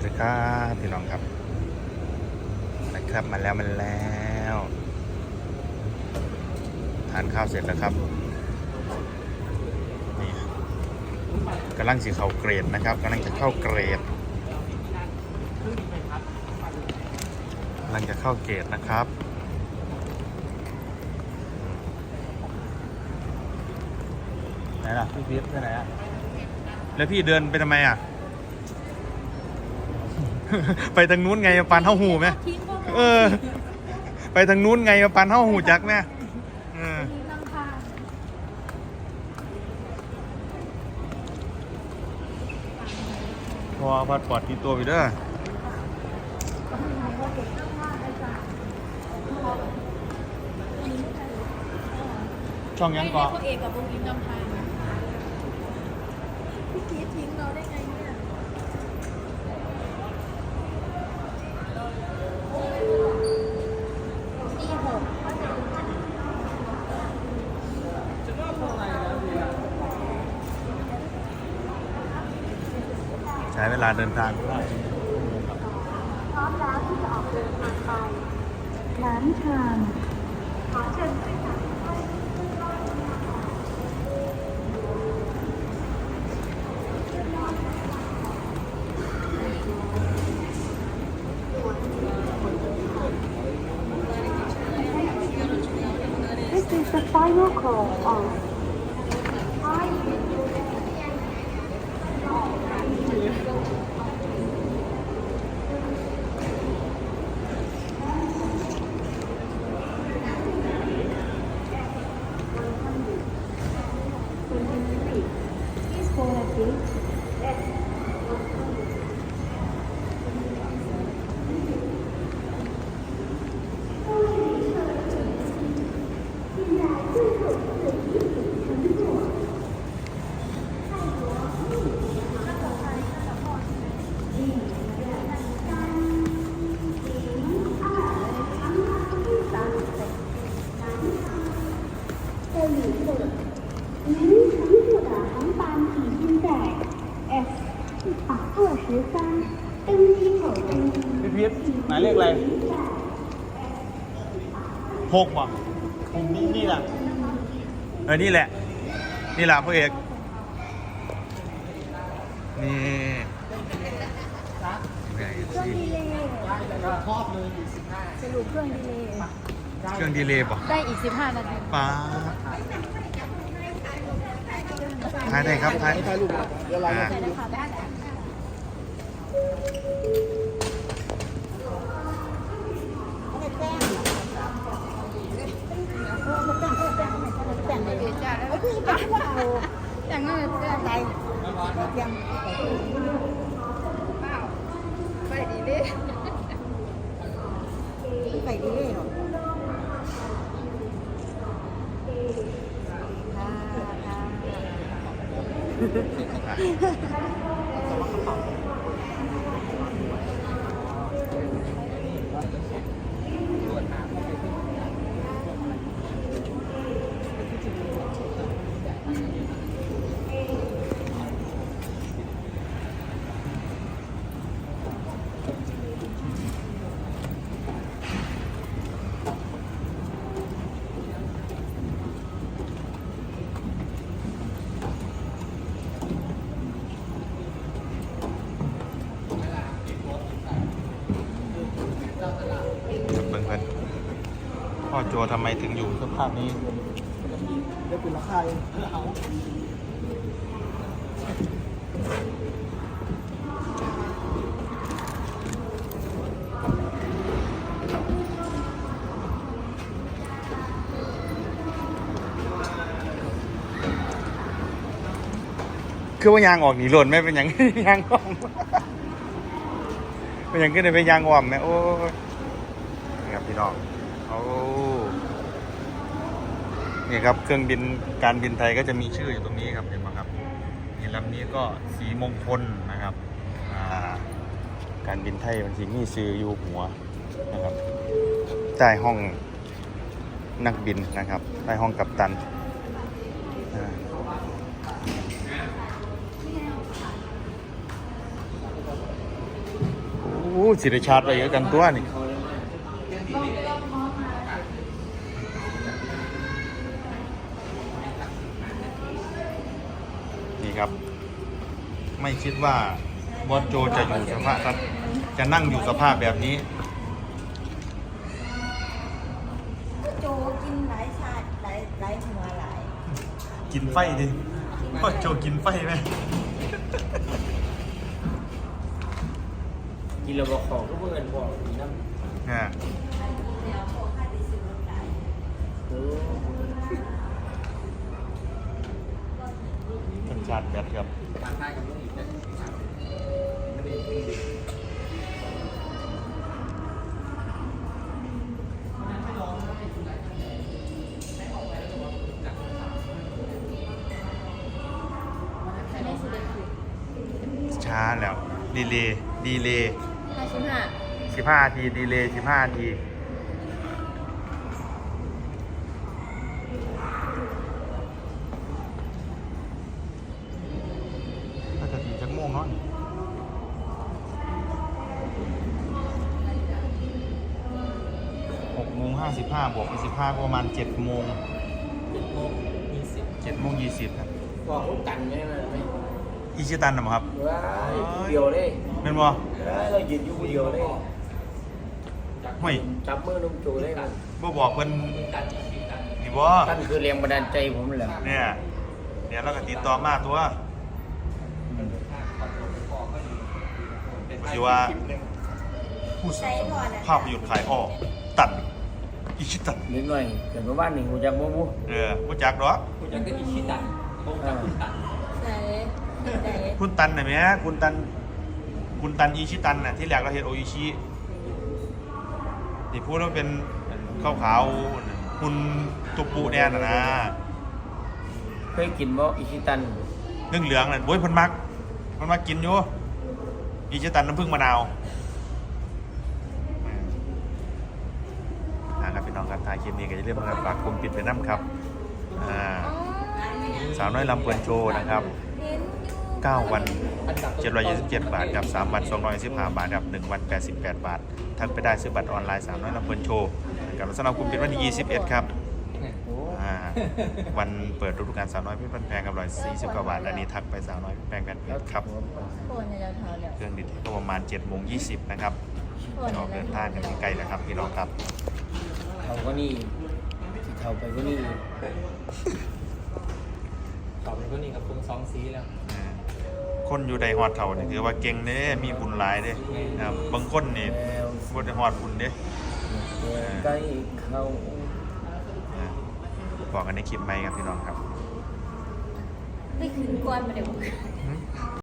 วัสดีครับพี่น้องครับนะครับมาแล้วมาแล้วทานข้าวเสร็จแล้วครับนี่กำลังสิเข้าเกรดนะครับกำลังจะเข้าเกรดกำลังจะเข้าเกรดนะครับไหนล่ะพี่พีทไปไหนอะแล้วพี่เดินไปทำไมอะ ไปทางนู้นไงปานเท่าหูไหมทิ้งพวกเออ ไปทางนู้นไงปานเท่าหูจักไหมเออทิ้งลำพางพอพัดปอดที่ตัวไปเด้อช่องยังก่อนพวกเอกกับวงอินลำพางพี่พีททิ้งเราได้ไงเนี่ย ตีหก ใช้เวลาเดินทางพร้อมแล้วที่จะออกเดินทางไปน้ำชามขอเชิญขึ้นจาก This is the final call of หมายเลขอะไรหกป่ะนี่นี่แหละเออนี่แหละ นี่แหละพ่อเอกนี่เครื่องดีเลยสรุปเครื่องดีเลยเครื่องดีเลย์ป่ะได้อีก 15 นาทีป้าถ่ายได้ครับถ่ายถ่ายรูปอ่าได้นะคะได้แต่งเลย จ้าแล้วคือย่างนั้นแต่งใจยังเปล่าไปดีเลยไปดีเลยเหรอเบิ่งเพิ่น พ่อโจทำไมถึงอยู่สภาพนี้ได้เป็นราคาเองเอาคือว่ายางออกหนีหล่นไหม่เป็นหยังยางอ้อมเป็นหยังขึ้นไปยางอ้อมไหมโอ้ยครับพี่น้อง โอ้นี่ครับเครื่องบินการบินไทยก็จะมีชื่ออยู่ตรงนี้ครับเห็นไหมครับนี่ลำนี้ก็สีมงคลนะครับการบินไทยมันสีมีซื้ออยู่หัวนะครับใต้ห้องนักบินนะครับใต้ห้องกัปตันอู้สิริชาร์จอะไรกันตัวนี่ นี่ครับ ไม่คิดว่าบอสโจจะอยู่สภาพจะนั่งอยู่สภาพแบบนี้ โจกินหลายชาติหลายหลายหัวหลายกินไฟดิบอสโจกินไฟไหมกินแล้วบอกของก็เพื่อนบอกมีน้ำอ่าเดี๋ยวพอค่าได้ซื้อรถหลาย เออ สัญ ชาติแบตครับทางใต้กับลูกอีกไม่ได้ไม่ได้ได้ซื้อได้ถูกช้าแล้วดีเลย์ดีเลย์ห้าสิบห้า สิบห้าทีดีเลย์สิบห้าที สิบห้าบวกไปสิบห้าก็ประมาณเจ็ดโมงเจ็ดโมงยี่สิบเจ็ดโมงยี่สิบครับบอกลูกกันไหมมันไหมอิชิตันนะครับว้ายเดียวเลยเป็นบ่ว้ายเรายืนอยู่เดียวเลยเฮ้ยจับมือนุ่มจูเลยมันบ่บอกเพิ่นนี่บ่ท่านคือแรงบันดาลใจผมแหละเนี่ยเดี๋ยวเราก็ติดต่อมาตัวอยู่ว่าผู้สนับสนุนภาพยนตร์ขายออกตัด อิชิตันนิดหน่อยเกิดมาบ้านหนึ่งกูจักบูบูเออผู้จักดอกกูจักก็อิชิตันผมจักอิตันไหนไหนคุณตันน่ะแหมคุณตัน คุณตันอิชิตันน่ะที่แรกเราเห็นโออิชิที่พูดว่าเป็นขาวขาวๆคุณตุปุแน่น่ะนะเคยกินบ่อิชิตัน เรื่องเหลืองๆน่ะโอ้ยเพิ่นมักเพิ่นมักกินอยู่อิชิตันน้ำผึ้งมะนาว นะครับพี่น้องครับถ่ายคลิปนี้ก็อย่าลืมนะครับฝากกลุ่มปิดไปน้ำครับอ่าสาวน้อยลำเพลินโชว์นะครับ 9 วัน 727 บาทครับ3วัน215บาทครับ1วัน 88 บาท ทักไปได้ซื้อบัตรออนไลน์สาวน้อยลำเพลินโชว์นะครับสำหรับกลุ่มปิดวันที่ 21 ครับวันเปิดฤดูกาลสาวน้อยเพี่พันแพงกับร้อยสี่สิบกว่าบาท อันนี้ทักไปสาวน้อยเพี่แพงแพนเพจครับเราเท้าแล้วเครื่องดิดก็ประมาณ7จ็ดโมงยีนะครับออกเราเดินทาทางกันใกล้แล้วครับพี่น้องครับ เขาก็นี่ที่เขาไปก็นี่เขาไปก็นี่กับคุณสองสีแล้วอ่าคนอยู่ใดฮอดเท่านี่ถือว่าเก่งเด้มีบุญหลายเด้นะครับบางคนนี่แล้วบ่ได้ฮอดบุญเด้ใกล้เขาอ่าบอกกันในคลิปไหมครับพี่น้องครับได้คืนก้อนมาเดี๋ยว